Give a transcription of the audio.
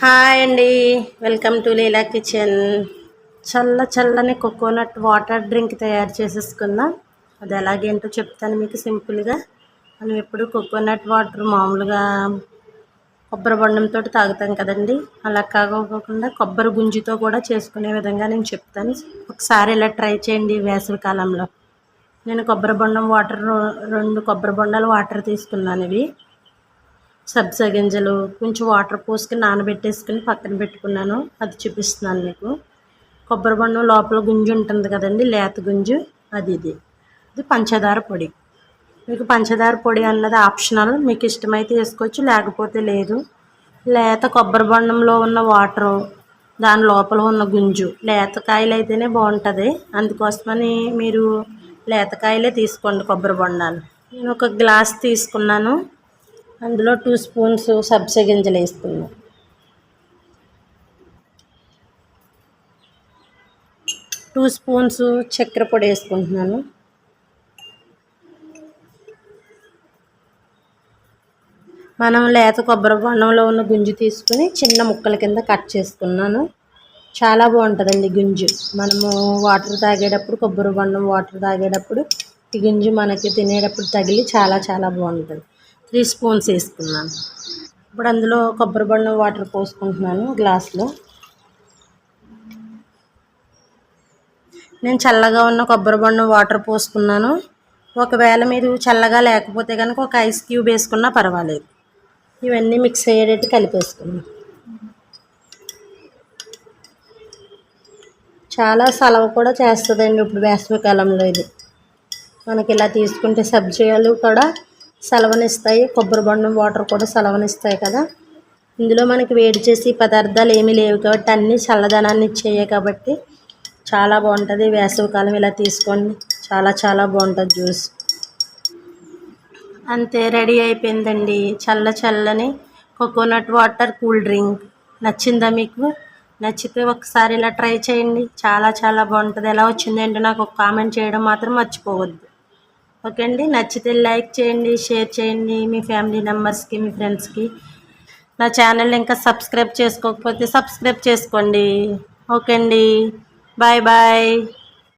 Hi అండి. Welcome to Leela kitchen చల్ల చల్లని కోకోనట్ వాటర్ డ్రింక్ తయారు చేసేసుకుందాం. అది ఎలాగేంటో చెప్తాను మీకు సింపుల్గా. మనం ఎప్పుడు కోకోనట్ వాటర్ మామూలుగా కొబ్బరి బొండంతో తాగుతాం కదండి. అలా కాకోకుండా కొబ్బరి గుంజితో కూడా చేసుకునే విధంగా నేను చెప్తాను. ఒకసారి ఇలా ట్రై చేయండి వేసవి కాలంలో. నేను కొబ్బరి బొండం వాటర్ రెండు కొబ్బరి బొండాలు వాటర్ తీసుకున్నాను ఇవి. సబ్జా గింజలు కొంచెం వాటర్ పోసుకుని నానబెట్టేసుకుని పక్కన పెట్టుకున్నాను. అది చూపిస్తున్నాను మీకు. కొబ్బరి బొండం లోపల గుంజు ఉంటుంది కదండి లేత గుంజు. అది ఇది. ఇది పంచదార పొడి. మీకు పంచదార పొడి అన్నది ఆప్షనల్. మీకు ఇష్టమైతే వేసుకోవచ్చు లేకపోతే లేదు. లేత కొబ్బరి బొండంలో ఉన్న వాటరు దాని లోపల ఉన్న గుంజు. లేతకాయలు అయితేనే బాగుంటుంది. అందుకోసమని మీరు లేతకాయలే తీసుకోండి కొబ్బరి బొండాలు. నేను ఒక గ్లాస్ తీసుకున్నాను. అందులో టూ స్పూన్స్ సబ్జా గింజలు వేసుకున్నాం. టూ స్పూన్స్ చక్కెర పొడి వేసుకుంటున్నాను. మనం లేత కొబ్బరి బొండంలో ఉన్న గుంజు తీసుకుని చిన్న ముక్కల కింద కట్ చేసుకున్నాను. చాలా బాగుంటుందండి గుంజు. మనము వాటర్ తాగేటప్పుడు కొబ్బరి బొండం వాటర్ తాగేటప్పుడు ఈ గుంజు మనకి తినేటప్పుడు తగిలి చాలా చాలా బాగుంటుంది. త్రీ స్పూన్స్ వేసుకున్నాను. ఇప్పుడు అందులో కొబ్బరి బండం వాటర్ పోసుకుంటున్నాను గ్లాస్లో. నేను చల్లగా ఉన్న కొబ్బరి బండం వాటర్ పోసుకున్నాను. ఒకవేళ మీరు చల్లగా లేకపోతే కనుక ఒక ఐస్ క్యూబ్ వేసుకున్నా పర్వాలేదు. ఇవన్నీ మిక్స్ అయ్యేటట్టు కలిపేసుకున్నాం చాలా సలవ కూడా చేస్తుందండి ఇప్పుడు వేసవికాలంలో ఇది. మనకి ఇలా తీసుకుంటే సబ్జీలు కూడా సెలవనిస్తాయి. కొబ్బరి బొండం వాటర్ కూడా సెలవనిస్తాయి కదా. ఇందులో మనకి వేడి చేసి పదార్థాలు ఏమీ లేవు కాబట్టి అన్నీ చల్లదనాన్ని ఇచ్చేయే కాబట్టి చాలా బాగుంటుంది. వేసవికాలం ఇలా తీసుకోండి. చాలా చాలా బాగుంటుంది జ్యూస్. అంతే రెడీ అయిపోయిందండి. చల్ల చల్లని కోకోనట్ వాటర్ కూల్ డ్రింక్. నచ్చిందా మీకు? నచ్చితే ఒకసారి ఇలా ట్రై చేయండి. చాలా చాలా బాగుంటుంది. ఎలా వచ్చింది ఏంటో నాకు ఒక కామెంట్ చేయడం మాత్రం మర్చిపోవద్దు. ఓకే అండి. నచ్చితే లైక్ చేయండి షేర్ చేయండి మీ ఫ్యామిలీ మెంబర్స్కి మీ ఫ్రెండ్స్కి. నా ఛానల్ ఇంకా సబ్స్క్రైబ్ చేసుకోకపోతే సబ్స్క్రైబ్ చేసుకోండి. ఓకే అండి. Bye bye.